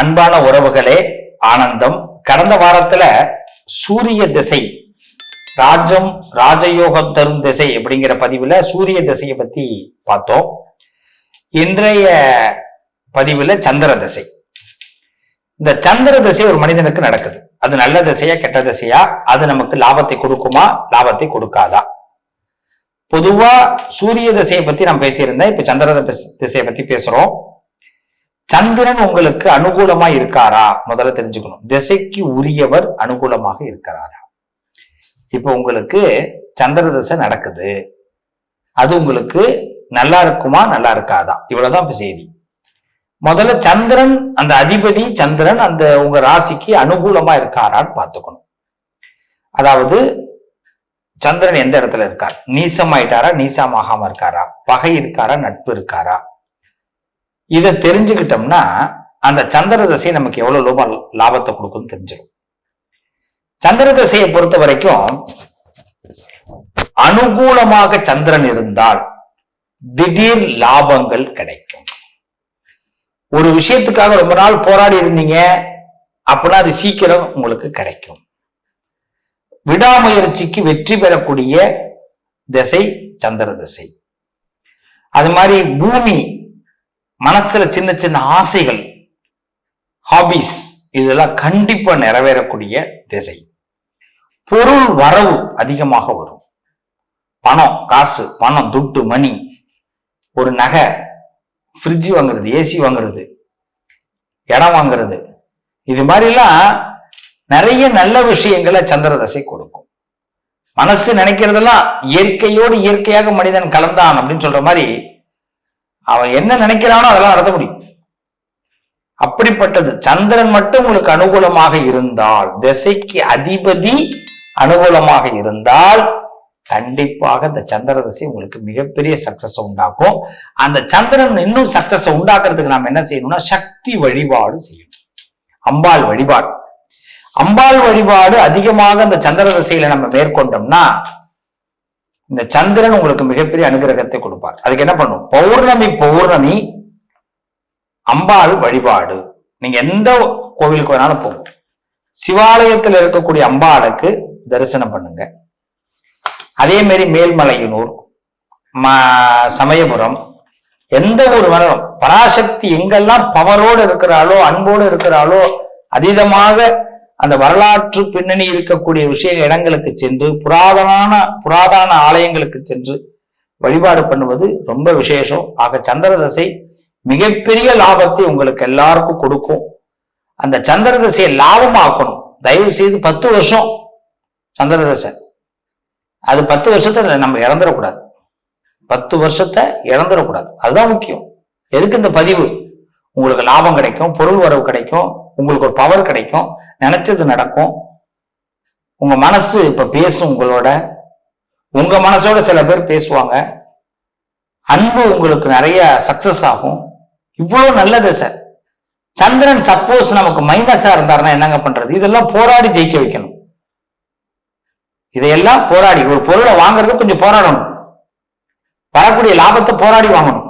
அன்பான உறவுகளே ஆனந்தம். கடந்த வாரத்துல சூரிய திசை ராஜம் ராஜயோகம் தரும் திசை அப்படிங்கிற பதிவுல சூரிய திசையை பத்தி பார்த்தோம். இன்றைய பதிவுல சந்திர திசை. இந்த சந்திர திசை ஒரு மனிதனுக்கு நடக்குது. அது நல்ல திசையா கெட்ட திசையா? அது நமக்கு லாபத்தை கொடுக்குமா? லாபத்தை கொடுக்காதா? பொதுவா சூரிய திசையை பத்தி நான் பேசியிருந்தேன். இப்ப சந்திர திசையை பத்தி பேசுறோம். சந்திரன் உங்களுக்கு அனுகூலமா இருக்காரா? முதல்ல தெரிஞ்சுக்கணும். திசைக்கு உரியவர் அனுகூலமாக இருக்கிறாரா? இப்ப உங்களுக்கு சந்திர திசை நடக்குது. அது உங்களுக்கு நல்லா இருக்குமா? நல்லா இருக்காதா? இவ்வளவுதான் இப்ப செய்தி. முதல்ல சந்திரன் அந்த அதிபதி சந்திரன் அந்த உங்க ராசிக்கு அனுகூலமா இருக்காரான்னு பார்த்துக்கணும். அதாவது சந்திரன் எந்த இடத்துல இருக்கார்? நீசமாயிட்டாரா? நீசமாகாம இருக்காரா? பகை இருக்காரா? நட்பு இருக்காரா? இதை தெரிஞ்சுக்கிட்டோம்னா அந்த சந்திர தசை நமக்கு எவ்வளவு லோப லாபத்தை கொடுக்கும்னு தெரிஞ்சிடும் சந்திர தசையை பொறுத்த வரைக்கும் அனுகூலமாக சந்திரன் இருந்தால் திடீர் லாபங்கள் கிடைக்கும். ஒரு விஷயத்துக்காக ரொம்ப நாள் போராடி இருந்தீங்க அப்படின்னா அது சீக்கிரம் உங்களுக்கு கிடைக்கும். விடாமுயற்சிக்கு வெற்றி பெறக்கூடிய திசை சந்திர திசை. அது மாதிரி பூமி மனசுல சின்ன சின்ன ஆசைகள் ஹாபிஸ் இதெல்லாம் கண்டிப்பா நிறைவேறக்கூடிய திசை. பொருள் வரவு அதிகமாக வரும். பணம் காசு பணம் துட்டு மணி ஒரு நகை ஃப்ரிட்ஜ் வாங்குறது ஏசி வாங்குறது இடம் வாங்குறது இது மாதிரிலாம் நிறைய நல்ல விஷயங்களை சந்திர தசை கொடுக்கும். மனசு நினைக்கிறதெல்லாம் இயற்கையோடு இயற்கையாக மனிதன் கலந்தான் அப்படின்னு சொல்ற மாதிரி அவன் என்ன நினைக்கிறானோ அதெல்லாம் நடத்த முடியும். அப்படிப்பட்டது. சந்திரன் மட்டும் உங்களுக்கு அனுகூலமாக இருந்தால் திசைக்கு அதிபதி அனுகூலமாக இருந்தால் கண்டிப்பாக இந்த சந்திர திசை உங்களுக்கு மிகப்பெரிய சக்சஸ் உண்டாக்கும். அந்த சந்திரன் இன்னும் சக்சஸ் உண்டாக்குறதுக்கு நாம் என்ன செய்யணும்னா சக்தி வழிபாடு செய்யணும். அம்பாள் வழிபாடு. அம்பாள் வழிபாடு அதிகமாக அந்த சந்திர திசையில நம்ம மேற்கொண்டோம்னா இந்த சந்திரன் உங்களுக்கு மிகப்பெரிய அனுகிரகத்தை கொடுப்பார். அதுக்கு என்ன பண்ணும்? பௌர்ணமி பௌர்ணமி அம்பாள் வழிபாடு. நீங்க எந்த கோவிலுக்கு வேணாலும் போகும் சிவாலயத்தில் இருக்கக்கூடிய அம்பாளுக்கு தரிசனம் பண்ணுங்க. அதே மாதிரி மேல்மலையனூர் ம- சமயபுரம் எந்த ஒரு மரம் பராசக்தி எங்கெல்லாம் பவரோடு இருக்கிறாளோ அன்போடு இருக்கிறாளோ அதீதமாக அந்த வரலாற்று பின்னணி இருக்கக்கூடிய விஷய இடங்களுக்கு சென்று புராதனான புராதன ஆலயங்களுக்கு சென்று வழிபாடு பண்ணுவது ரொம்ப விசேஷம். ஆக சந்திர தசை மிகப்பெரிய லாபத்தை உங்களுக்கு எல்லாருக்கும் கொடுக்கும். அந்த சந்திர தசையை லாபமாக்கணும். தயவு செய்து பத்து வருஷம் சந்திர தசை அது பத்து வருஷத்தை நம்ம இறந்துடக்கூடாது. பத்து வருஷத்தை இழந்துடக்கூடாது அதுதான் முக்கியம். எதுக்கு இந்த பதிவு? உங்களுக்கு லாபம் கிடைக்கும் பொருள் வரவு கிடைக்கும் உங்களுக்கு ஒரு பவர் கிடைக்கும். நினைச்சது நடக்கும். உங்க மனசு இப்ப பேசும் உங்களோட உங்க மனசோட சில பேர் பேசுவாங்க. அன்பு உங்களுக்கு நிறைய சக்சஸ் ஆகும். இவ்வளோ நல்லது சார் சந்திரன் சப்போஸ் நமக்கு மைனஸா இருந்தாருன்னா என்னங்க பண்றது? இதெல்லாம் போராடி ஜெயிக்க வைக்கணும். இதையெல்லாம் போராடி ஒரு பொருளை வாங்குறது கொஞ்சம் போராடணும். வரக்கூடிய லாபத்தை போராடி வாங்கணும்.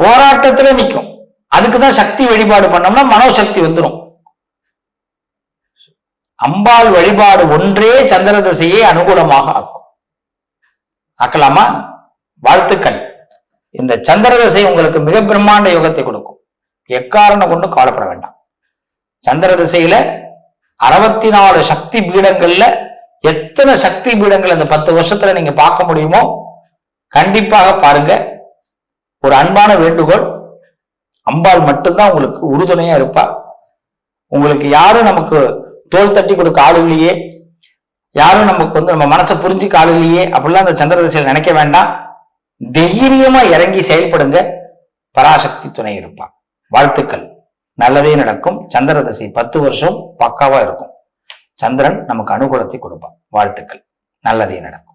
போராட்டத்துல நிற்கும். அதுக்கு தான் சக்தி வழிபாடு பண்ணோம்னா மனோசக்தி வந்துடும் அம்பாள் வழிபாடு ஒன்றே சந்திர திசையை அனுகூலமாக ஆக்கும். ஆக்கலாமா? வாழ்த்துக்கள். இந்த சந்திர திசை உங்களுக்கு மிக பிரம்மாண்ட யோகத்தை கொடுக்கும். எக்காரணம் கொண்டும் கவலைப்பட வேண்டாம். சந்திர திசையில அறுபத்தி நாலு சக்தி பீடங்கள்ல எத்தனை சக்தி பீடங்கள் இந்த பத்து வருஷத்துல நீங்க பார்க்க முடியுமோ கண்டிப்பாக பாருங்க. ஒரு அன்பான வேண்டுகோள். அம்பாள் மட்டும்தான் உங்களுக்கு உறுதுணையா இருப்பா. உங்களுக்கு யாரும் நமக்கு தோல் தட்டி கொடுக்க ஆள் இல்லையே? யாரும் நமக்கு வந்து நம்ம மனசை புரிஞ்சுக்க ஆள் இல்லையே? அப்படிலாம் அந்த சந்திர திசையில் நினைக்க வேண்டாம். தைரியமா இறங்கி செயல்படுங்க. பராசக்தி துணை இருப்பான் வாழ்த்துக்கள். நல்லதே நடக்கும். சந்திர திசை பத்து வருஷம் பக்காவா இருக்கும். சந்திரன் நமக்கு அனுகூலத்தை கொடுப்பான். வாழ்த்துக்கள். நல்லதே நடக்கும்.